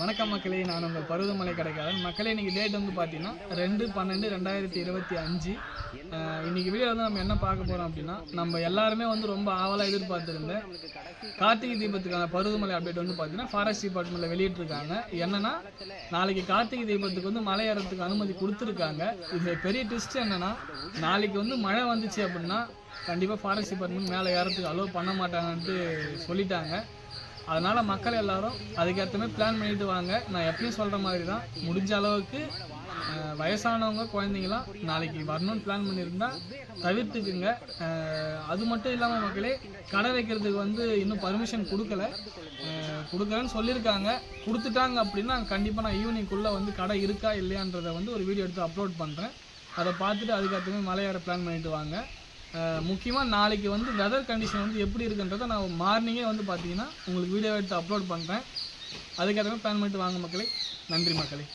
வணக்கம் மக்களே நான் உங்கள் பருவமலை கடைக்காரன் மக்களே இன்னைக்கு டேட் வந்து பார்த்தீங்கன்னா ரெண்டு பன்னெண்டு ரெண்டாயிரத்தி இருபத்தி அஞ்சு. இன்றைக்கி இன்னைக்கு வீடியோ வந்து நம்ம என்ன பார்க்க போகிறோம் அப்படின்னா நம்ம எல்லாருமே வந்து ரொம்ப ஆவலாக எதிர்பார்த்துருந்தேன் கார்த்திகை தீபத்துக்கான பருவமலை அப்டேட் வந்து பார்த்தீங்கன்னா ஃபாரஸ்ட் டிபார்ட்மெண்ட்டில் வெளியிட்டிருக்காங்க. என்னென்னா நாளைக்கு கார்த்திகை தீபத்துக்கு வந்து மலை ஏறத்துக்கு அனுமதி கொடுத்துருக்காங்க. இது பெரிய ட்விஸ்ட் என்னென்னா நாளைக்கு வந்து மழை வந்துச்சு அப்படின்னா கண்டிப்பாக ஃபாரஸ்ட் டிபார்ட்மெண்ட் மேலே ஏறத்துக்கு அலோவ் பண்ண மாட்டாங்கன்ட்டு சொல்லிட்டாங்க. அதனால் மக்கள் எல்லாரும் அதுக்கேற்ற மாதிரி பிளான் பண்ணிட்டு வாங்க. நான் எப்பயும் சொல்கிற மாதிரி தான் முடிஞ்ச அளவுக்கு வயசானவங்க குழந்தைங்களாம் நாளைக்கு வரணும்னு பிளான் பண்ணியிருந்தா தவிர்த்துக்குங்க. அது மட்டும் இல்லாமல் மக்களே கடை வைக்கிறதுக்கு வந்து இன்னும் பர்மிஷன் கொடுக்கல. கொடுக்குறேன்னு கொடுக்கலன்னு சொல்லியிருக்காங்க. கொடுத்துட்டாங்க அப்படின்னா கண்டிப்பாக நான் ஈவினிங்குள்ளே வந்து கடை இருக்கா இல்லையான்றதை வந்து ஒரு வீடியோ எடுத்து அப்லோட் பண்ணுறேன் அதை பார்த்துட்டு அதுக்கேற்ற மாதிரி பிளான் பண்ணிட்டு வாங்க. முக்கியமாக நாளைக்கு வந்து வெதர் கண்டிஷன் வந்து எப்படி இருக்குன்றதை நான் மார்னிங்கே வந்து பார்த்தீங்கன்னா உங்களுக்கு வீடியோ எடுத்து அப்லோட் பண்ணுறேன் அதுக்கேற்ற மாதிரி பிளான் பண்ணிட்டு வாங்க மக்களே. நன்றி மக்களே.